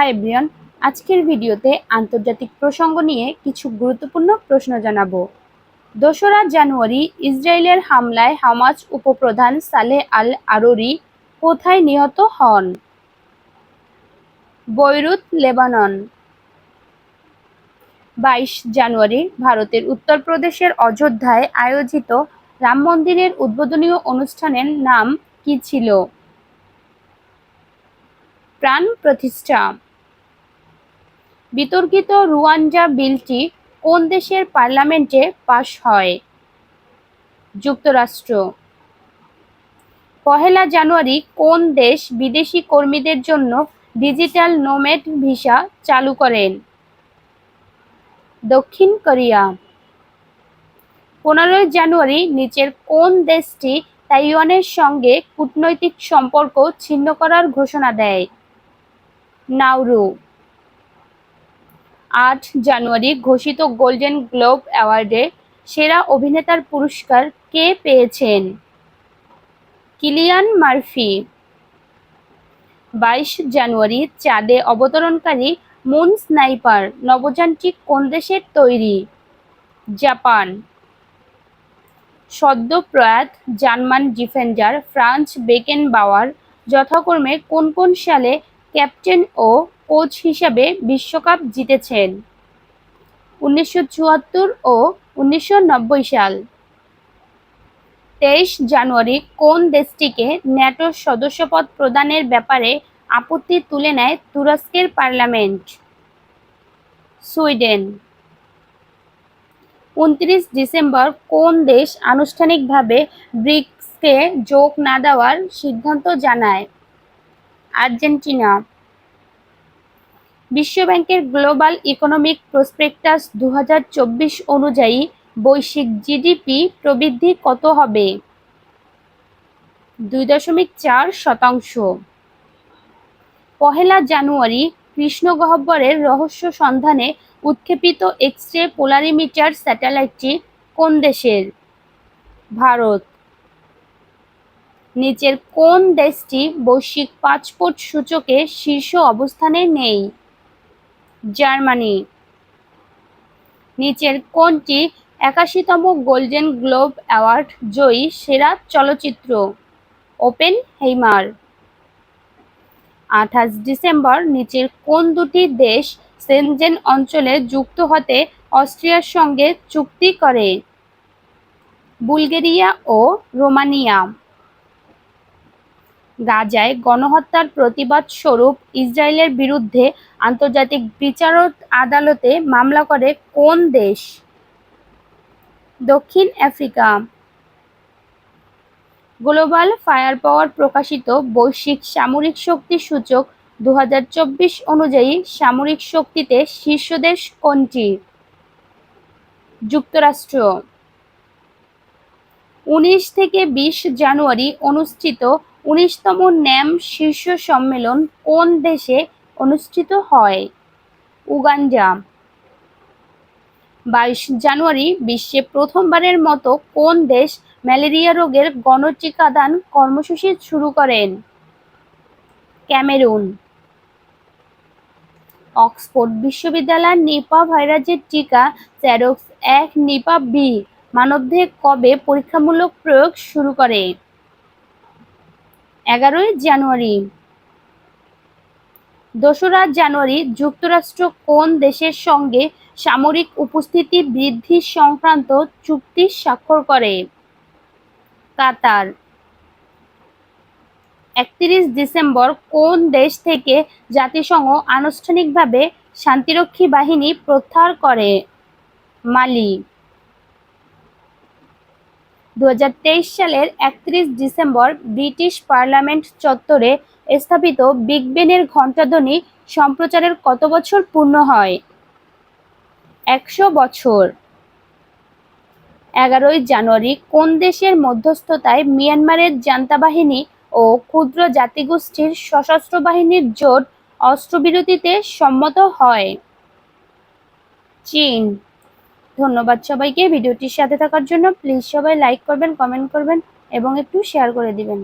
Hi everyone, আজকের ভিডিওতে আন্তর্জাতিক প্রসঙ্গ নিয়ে কিছু গুরুত্বপূর্ণ প্রশ্ন জানাব। দোসরা জানুয়ারি ইসরায়েলের হামলায় হামাস উপপ্রধান সালেহ আল আরোরি কোথায় নিহত হন? Beirut, Lebanon. বাইশ জানুয়ারি ভারতের উত্তরপ্রদেশের অযোধ্যায় আয়োজিত রাম মন্দিরের উদ্বোধনীয় অনুষ্ঠানের নাম কি ছিল? প্রাণ প্রতিষ্ঠা। বিতর্কিত রুয়ান্ডা বিলটি কোন দেশের পার্লামেন্টে পাশ হয়? যুক্তরাষ্ট্র। পহেলা জানুয়ারি কোন দেশ বিদেশি কর্মীদের জন্য ডিজিটাল নোমেড ভিসা চালু করেন? দক্ষিণ কোরিয়া। পনেরোই জানুয়ারি নিচের কোন দেশটি তাইওয়ানের সঙ্গে কূটনৈতিক সম্পর্ক ছিন্ন করার ঘোষণা দেয়? নাউরু আট জানুয়ারি ঘোষিত গোল্ডেন গ্লোব অ্যাওয়ার্ডে সেরা অভিনেতার পুরস্কার কে পেয়েছেন? Cillian Murphy. বাইশ জানুয়ারি চাঁদে অবতরণকারী মুন স্নাইপার নবযানটি কোন দেশের তৈরি? জাপান। সদ্য প্রয়াত German defender France Beckenbauer যথাক্রমে কোন কোন সালে ক্যাপ্টেন ও কোচ হিসাবে বিশ্বকাপ জিতেছেন। উনিশশো চুয়াত্তর ও উনিশশো নব্বই সাল। তেইশ জানুয়ারি কোন দেশটিকে ন্যাটোর সদস্যপদ প্রদানের ব্যাপারে আপত্তি তুলে নেয় তুরস্কের পার্লামেন্ট? সুইডেন। উনত্রিশ ডিসেম্বর কোন দেশ আনুষ্ঠানিকভাবে ব্রিক্সকে যোগ না দেওয়ার সিদ্ধান্ত জানায়? আর্জেন্টিনা। বিশ্বব্যাংকের গ্লোবাল ইকোনমিক প্রসপেক্টাস দু হাজার চব্বিশ অনুযায়ী বৈশ্বিক জিডিপি প্রবৃদ্ধি কত হবে? দুই দশমিক চার শতাংশ। পহেলা জানুয়ারি কৃষ্ণ গহ্বরের রহস্য সন্ধানে উৎক্ষেপিত এক্স রে পোলারিমিটার স্যাটেলাইটটি কোন দেশের? ভারত। নিচের কোন দেশটি বৈশ্বিক পাসপোর্ট সূচকে শীর্ষ অবস্থানে নেই? জার্মানি। নিচের কোনটি একাশিতম গোল্ডেন গ্লোব অ্যাওয়ার্ড জয়ী সেরা চলচ্চিত্র, ওপেন হেইমার। আঠাশ ডিসেম্বর নিচের কোন দুটি দেশ সেনজেন অঞ্চলে যুক্ত হতে অস্ট্রিয়ার সঙ্গে চুক্তি করে। বুলগেরিয়া ও রোমানিয়া। গাজায় গণহত্যার প্রতিবাদ স্বরূপ ইসরায়েলের বিরুদ্ধে আন্তর্জাতিক বিচারক আদালতে মামলা করে কোন দেশ? দক্ষিণ আফ্রিকা। গ্লোবাল ফায়ার পাওয়ার প্রকাশিত বৈশ্বিক সামরিক শক্তি সূচক দু হাজার চব্বিশ অনুযায়ী সামরিক শক্তিতে শীর্ষ দেশ কোনটি? যুক্তরাষ্ট্র। উনিশ থেকে বিশ জানুয়ারি অনুষ্ঠিত উনিশতম ন্যাম শীর্ষ সম্মেলন কোন দেশে অনুষ্ঠিত হয়? উগান্ডা। বাইশ জানুয়ারি বিশ্বে প্রথমবারের মতো কোন দেশ ম্যালেরিয়া রোগের গণটিকাদান কর্মসূচি শুরু করেন? ক্যামেরুন। অক্সফোর্ড বিশ্ববিদ্যালয় নিপা ভাইরাসের টিকা স্যারক্স এক, নিপা বি। মানবদেহে কবে পরীক্ষামূলক প্রয়োগ শুরু করে? এগারোই জানুয়ারি। দোসরা জানুয়ারি যুক্তরাষ্ট্র কোন দেশের সঙ্গে সামরিক উপস্থিতি বৃদ্ধি সংক্রান্ত চুক্তি স্বাক্ষর করে? কাতার। একত্রিশ ডিসেম্বর কোন দেশ থেকে জাতিসংঘ আনুষ্ঠানিকভাবে শান্তিরক্ষী বাহিনী প্রত্যাহার করে? মালি। দু হাজার তেইশ সালের একত্রিশ ডিসেম্বর ব্রিটিশ পার্লামেন্ট চত্বরে স্থাপিত বিগ বেনের ঘণ্টাধ্বনি সম্প্রচারের কত বছর পূর্ণ হয়? একশো বছর। এগারোই জানুয়ারি, কোন দেশের মধ্যস্থতায় মিয়ানমারের জান্তা বাহিনী ও ক্ষুদ্র জাতিগোষ্ঠীর সশস্ত্র বাহিনীর জোট অস্ত্রবিরতিতে সম্মত হয়? চীন। ধন্যবাদ সবাইকে। ভিডিওটির সাথে থাকার জন্য প্লিজ সবাই লাইক করবেন কমেন্ট করবেন এবং একটু শেয়ার করে দিবেন।